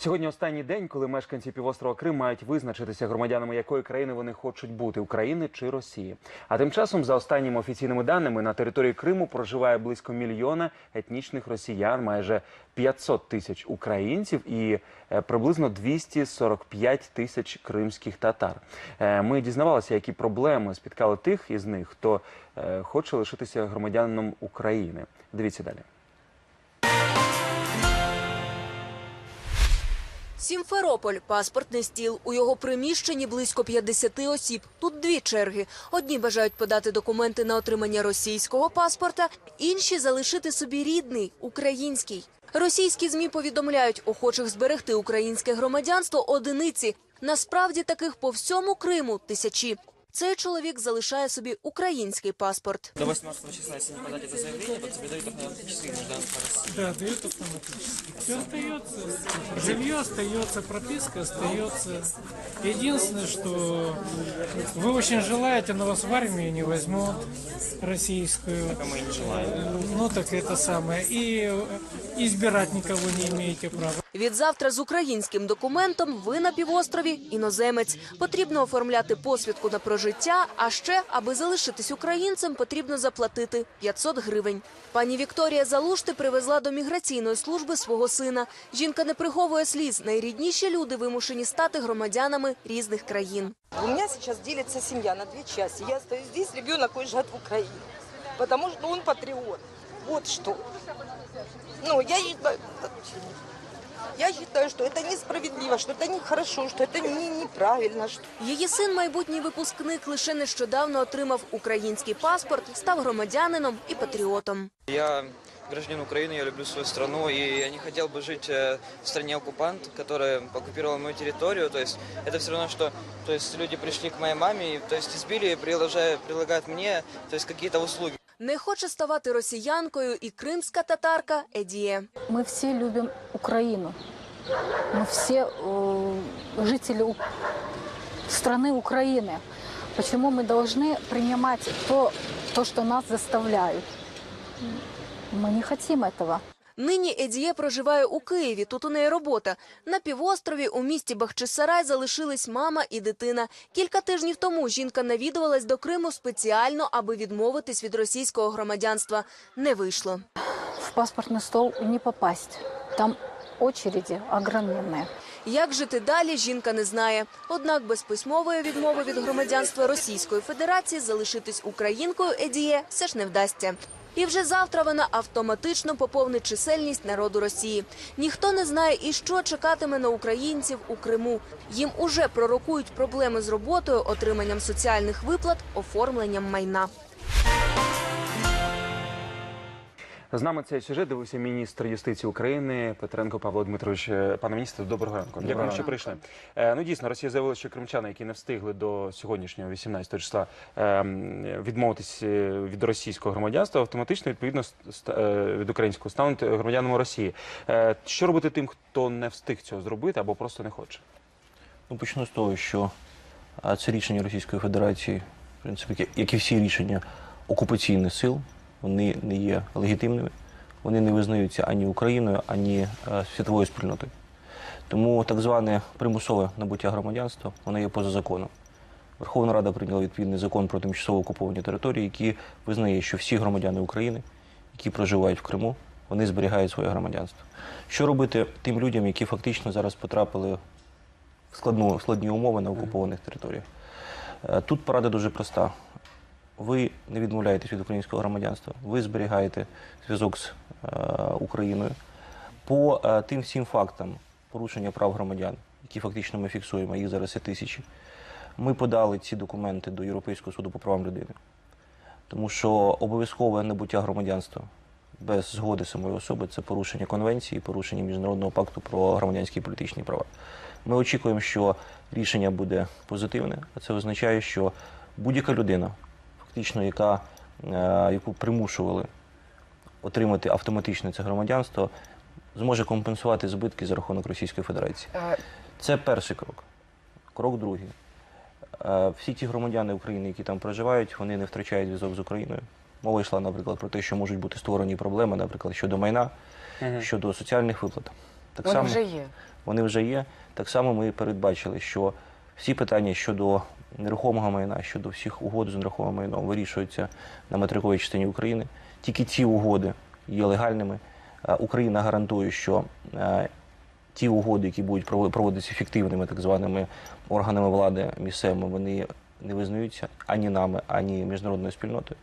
Сьогодні останній день, коли мешканці півострова Крим мають визначитися громадянами якої країни вони хочуть бути України чи Росії. А тим часом, за останніми офіційними даними, на території Криму проживає близько мільйона етнічних росіян, майже 500 тисяч українців і е, приблизно 245 тисяч кримських татар. Е, Ми дізнавалися, які проблеми спіткали тих із них, хто е, хоче лишитися громадянином України. Дивіться далі. Сімферополь – паспортний стіл. У його приміщенні близько 50 осіб. Тут дві черги. Одні бажають подати документи на отримання російського паспорта, інші – залишити собі рідний – український. Російські ЗМІ повідомляють, охочих зберегти українське громадянство – одиниці. Насправді таких по всьому Криму – тисячі. Цей чоловік залишає собі український паспорт. До 18 числа, если не подать это заявление, то тебе дают автоматически гражданство России. Да, дают автоматически. Все остается. Жилье остается, прописка остается. Единственное, что вы очень желаете, но вас в армию не возьмут российскую. А мы и не желаем. Ну так это самое. И э, избирать никого не имеете права. Відзавтра з українським документом ви на півострові іноземець. Потрібно оформляти посвідку на прожиття, а ще, аби залишитись українцем, потрібно заплатити 500 гривень. Пані Вікторія Залушти привезла до міграційної служби свого сина. Жінка не приховує сліз. Найрідніші люди вимушені стати громадянами різних країн. У меня сейчас делится семья на две части. Я остаюсь здесь, ребенок уезжает в Украину. Потому что он патриот Вот что. Ну, я считаю, я считаю, что это несправедливо, что это нехорошо, что это не, неправильно. Что... Її син, майбутній випускник, лише нещодавно отримав український паспорт, став громадянином і патріотом. Я гражданин Украины, я люблю свою страну, и я не хотел бы жить э, в стране оккупант, которая оккупировала мою территорию. То есть это все равно, что то есть люди пришли к моей маме, и, то есть избили, приложая, предлагают мне то есть какие-то услуги. Не хоче ставати росіянкою і кримська татарка Едіє. Мы все любим Украину. Мы все э, жители У- страны Украины. Почему мы должны принимать то, то, что нас заставляют? Мы не хотим этого. Нині Едіє проживає у Києві, тут у неї робота. На півострові у місті Бахчисарай залишились мама і дитина. Кілька тижнів тому жінка навідувалась до Криму спеціально, аби відмовитись від російського громадянства. Не вийшло. В паспортный стол не попасть. Там очереди огроменные. Як жити далі, жінка не знає. Однак без письмової відмови від громадянства Російської Федерації залишитись українкою Едіє все ж не вдасться. І вже завтра вона автоматично поповнить чисельність народу Росії. Ніхто не знає і що чекатиме на українців у Криму. Їм уже пророкують проблеми з роботою, отриманням соціальних виплат, оформленням майна. З нами цей сюжет дивився міністр юстиції України Петренко Павло Дмитрович. Е, Пане міністре, доброго ранку. Дякую, що прийшли. Е, Ну дійсно, Росія заявила, що кримчани, які не встигли до сьогоднішнього 18 числа е, відмовитись від російського громадянства, автоматично відповідно від українського стануть громадянами Росії. Е, Що робити тим, хто не встиг цього зробити або просто не хоче? Ну, почну з того, що це рішення Російської Федерації, в принципі, як і всі рішення окупаційних сил, вони не є легітимними, вони не визнаються ані Україною, ані е, світовою спільнотою. Тому так зване примусове набуття громадянства воно є поза законом. Верховна Рада прийняла відповідний закон про тимчасово окуповані території, який визнає, що всі громадяни України, які проживають в Криму, вони зберігають своє громадянство. Що робити тим людям, які фактично зараз потрапили в складну, в складні умови на окупованих територіях. Е, Тут порада дуже проста. Ви не відмовляєтесь від українського громадянства, ви зберігаєте зв'язок з е, Україною. По е, тим всім фактам порушення прав громадян, які фактично ми фіксуємо, їх зараз є тисячі. Ми подали ці документи до Європейського суду по правам людини. Тому що обов'язкове набуття громадянства без згоди самої особи це порушення конвенції, порушення міжнародного пакту про громадянські і політичні права. Ми очікуємо, що рішення буде позитивне, а це означає, що будь-яка людина, фактично, яка, е, яку примушували отримати автоматичне це громадянство, зможе компенсувати збитки за рахунок Російської Федерації. Це перший крок. Крок другий. Е, Всі ті громадяни України, які там проживають, вони не втрачають зв'язок з Україною. Мова йшла, наприклад, про те, що можуть бути створені проблеми, наприклад, щодо майна, щодо соціальних виплат. Так Вони само вже є. вони вже є. Так само ми передбачили, що всі питання щодо нерухомого майна, щодо всіх угод з нерухомим майном вирішуються на материковій частині України. Тільки ці угоди є легальними. Е, Україна гарантує, що е, ті угоди, які будуть прово- проводитися фіктивними так званими органами влади місцевими, вони не визнаються ані нами, ані міжнародною спільнотою.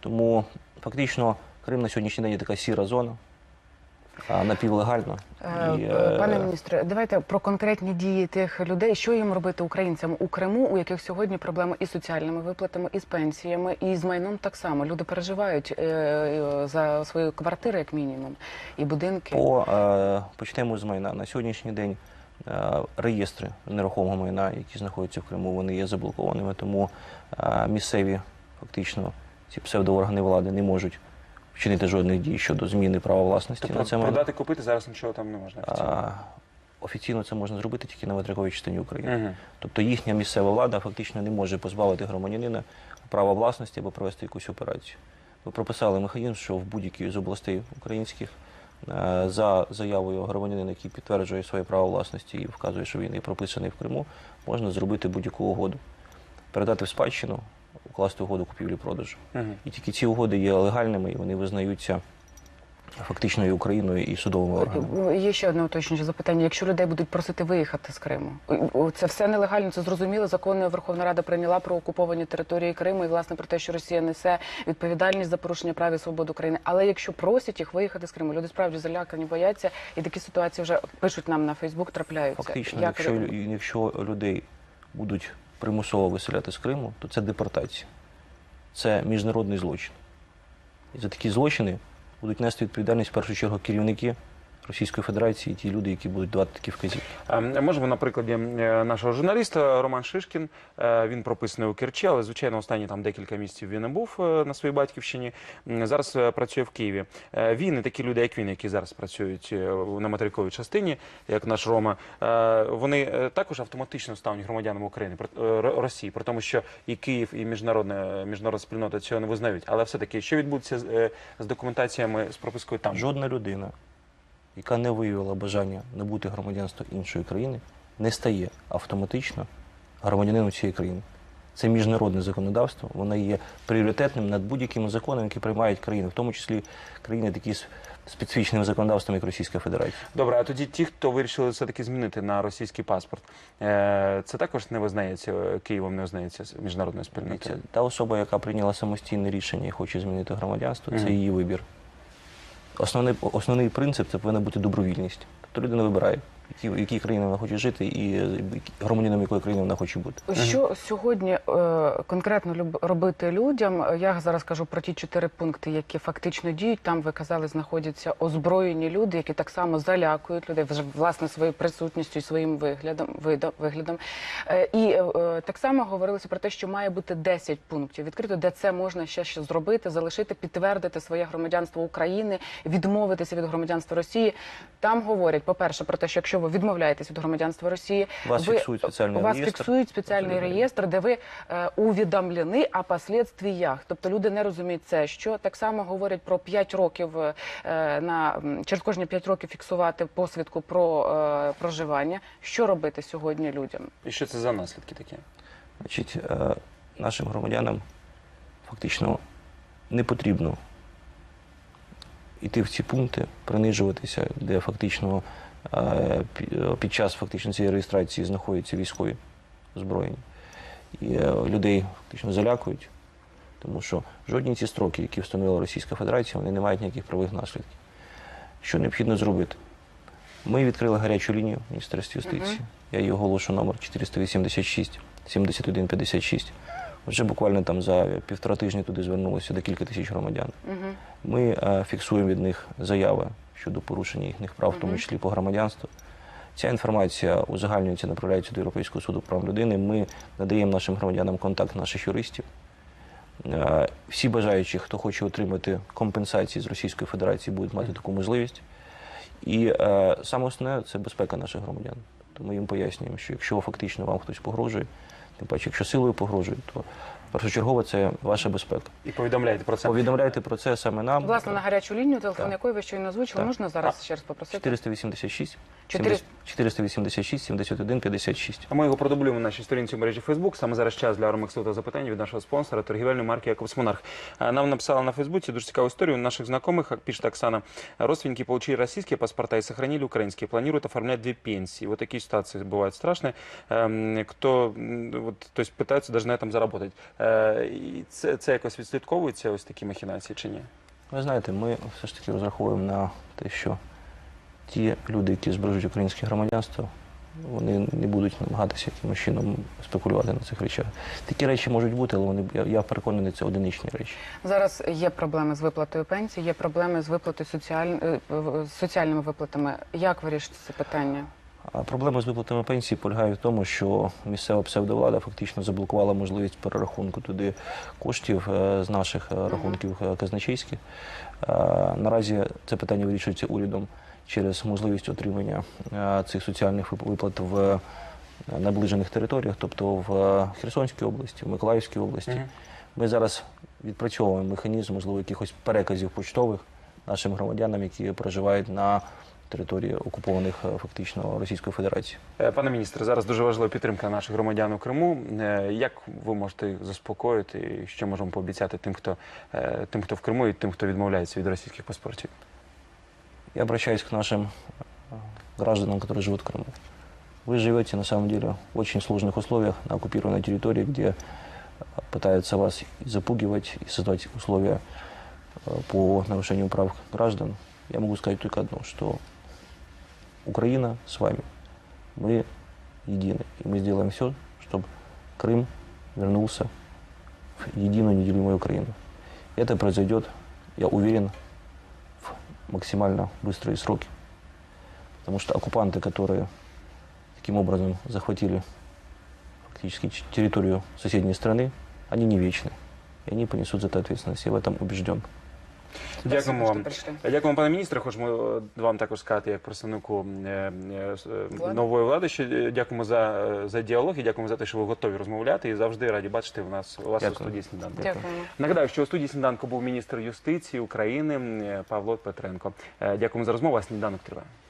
Тому фактично Крим на сьогоднішній день є така сіра зона, а, напівлегальна. Е, І, е, Пане міністре, давайте про конкретні дії тих людей, що їм робити українцям у Криму, у яких сьогодні проблеми із соціальними виплатами, і з пенсіями, і з майном так само. Люди переживають е, за свої квартири, як мінімум, і будинки. По, почнемо з майна. На сьогоднішній день реєстри нерухомого майна, які знаходяться в Криму, вони є заблокованими, тому місцеві фактично ці псевдооргани влади не можуть вчинити жодних дій щодо зміни права власності Тобто на це продати, купити зараз нічого там не можна. офіційно. А, Офіційно це можна зробити тільки на материковій частині України. Мгм. Тобто їхня місцева влада фактично не може позбавити громадянина права власності або провести якусь операцію. Ми прописали механізм, що в будь-якій з областей українських е, за заявою громадянина, який підтверджує своє право власності і вказує, що він є прописаний в Криму, можна зробити будь-яку угоду, передати в спадщину, укласти угоду купівлі-продажу. Мгм. І тільки ці угоди є легальними і вони визнаються фактично і Україною, і судовими органами. Є ще одне уточнююче запитання. Якщо людей будуть просити виїхати з Криму, це все нелегально, це зрозуміло. Законно Верховна Рада прийняла про окуповані території Криму і власне про те, що Росія несе відповідальність за порушення прав і свобод України. Але якщо просять їх виїхати з Криму, люди справді залякані, бояться, і такі ситуації вже пишуть нам на Фейсбук, трапляються. Фактично, Як якщо, якщо людей будуть примусово виселяти з Криму, то це депортація. Це міжнародний злочин. І за такі злочини будуть нести відповідальність в першу чергу керівники Російської Федерації, ті люди, які будуть давати такі вказівки. А, Можемо на прикладі е, нашого журналіста Роман Шишкін. Е, Він прописаний у Керчі, але звичайно останні там декілька місяців він не був е, на своїй батьківщині. Зараз працює в Києві. Він і такі люди, як він, які зараз працюють на материковій частині, як наш Рома, вони також автоматично стануть громадянами України Росії, при тому, що і Київ, і міжнародна міжнародна спільнота цього не визнають. Але все таки, що відбудеться з, з документаціями з пропискою там? Жодна людина, яка не виявила бажання набути громадянство іншої країни, не стає автоматично громадянином цієї країни. Це міжнародне законодавство, воно є пріоритетним над будь-якими законами, які приймають країни, в тому числі країни такі з специфічним законодавством, як Російська Федерація. Добре, а тоді ті, хто вирішили все-таки змінити на російський паспорт, е, це також не визнається е, Києвом, не визнається міжнародною Це спільнотою. та особа, яка прийняла самостійне рішення і хоче змінити громадянство, це її вибір. Основний, основний принцип це повинна бути добровільність. Тобто людина вибирає, в якій, в якій країні вона хоче жити і е, громадянином якої країни вона хоче бути. Що сьогодні е, конкретно люб- робити людям? Я зараз кажу про ті чотири пункти, які фактично діють. Там ви казали, знаходяться озброєні люди, які так само залякують людей вже власне своєю присутністю і своїм виглядом. виглядом. Е, і е, так само говорилося про те, що має бути 10 пунктів відкрито, де це можна ще, ще зробити, залишити, підтвердити своє громадянство України, відмовитися від громадянства Росії. Там говорять, по-перше, про те, що якщо ви відмовляєтесь від громадянства Росії, Вас ви, фіксують спеціальний вас реєстр. фіксують спеціальний реєстр, де ви е, увідомлені о последствіях. Тобто люди не розуміють це. Що так само говорять про 5 років е, на через кожні 5 років фіксувати посвідку про е, проживання. Що робити сьогодні людям? І що це за наслідки такі? Значить, е, нашим громадянам фактично не потрібно йти в ці пункти, принижуватися, де фактично е, під час фактично цієї реєстрації знаходяться військові озброєння. І е, людей фактично залякують, тому що жодні ці строки, які встановила Російська Федерація, вони не мають ніяких правових наслідків. Що необхідно зробити? Ми відкрили гарячу лінію в Міністерстві юстиції. Я її оголошу номер 486 71 56. Вже буквально там за півтора тижні туди звернулося декілька тисяч громадян. Угу. Ми е, фіксуємо від них заяви щодо порушення їхніх прав, в тому числі по громадянству. Ця інформація узагальнюється, направляється до Європейського суду прав людини. Ми надаємо нашим громадянам контакт наших юристів. Е, Всі бажаючі, хто хоче отримати компенсації з Російської Федерації, будуть мати таку можливість. І е, саме основне це безпека наших громадян. Тобто ми їм пояснюємо, що якщо фактично вам хтось погрожує, тим паче, якщо силою погрожує, то Першочергово це ваша безпека. І повідомляйте про це. Повідомляйте про це саме нам. Власне, на гарячу лінію, телефон Так. якої ви щойно озвучили, Так. можна зараз ще раз попросити? 486 Чотири- 486 71 56. А ми його продублюємо на нашій сторінці в мережі Фейсбук. Саме зараз час для ремиксу та запитань від нашого спонсора торгівельної марки Якобс Монарх. А, Нам написала на Фейсбуці дуже цікаву історію наших знакомых, пишет Оксана. Родственники получили российские паспорта и сохранили украинские. Планируют оформлять две пенсии. Вот такие ситуации бывают страшные. Эм, Кто, м, вот, то есть пытаются даже на этом заработать. Е, І це, це якось відслідковується, ось такі махінації чи ні? Ви знаєте, ми все ж таки розраховуємо на те, що ті люди, які збережуть українське громадянство, вони не будуть намагатися якимось чином спекулювати на цих речах. Такі речі можуть бути, але вони я, я переконаний, це одиничні речі. Зараз є проблеми з виплатою пенсії, є проблеми з виплатою соціаль... е, соціальними виплатами. Як вирішити це питання? Проблема з виплатами пенсії полягає в тому, що місцева псевдовлада фактично заблокувала можливість перерахунку туди коштів е, з наших е, рахунків казначейських. Е, Наразі це питання вирішується урядом через можливість отримання е, цих соціальних виплат в е, наближених територіях, тобто в Херсонській області, в Миколаївській області. Ми зараз відпрацьовуємо механізм, можливо, якихось переказів почтових нашим громадянам, які проживають на території окупованих е, фактично Російською Федерацією. Е, Пане міністре, зараз дуже важлива підтримка наших громадян у Криму. Е, Як ви можете заспокоїти, і що можемо пообіцяти тим, хто е, тим, хто в Криму, і тим, хто відмовляється від російських паспортів? Я обращаюсь к нашим э, гражданам, которые живут в Крыму. Вы живете, на самом деле, в очень сложных условиях на оккупированной территории, где э, пытаются вас и запугивать и создавать условия э, по нарушению прав граждан. Я могу сказать только одно, что Украина с вами. Мы едины. И мы сделаем все, чтобы Крым вернулся в единую неделимую Украину. Это произойдет, я уверен, в максимально быстрые сроки. Потому что оккупанты, которые таким образом захватили фактически территорию соседней страны, они не вечны. И они понесут за это ответственность. Я в этом убежден. Дякуємо вам. Дякуємо, пане міністре. Хочемо вам також сказати, як представнику е, е, е, нової влади, що дякуємо за, за діалог і дякуємо за те, що ви готові розмовляти і завжди раді бачити в нас у вас у студії сніданку. Дякую. Нагадаю, що у студії сніданку був міністр юстиції України Павло Петренко. Дякуємо за розмову. а Сніданок триває.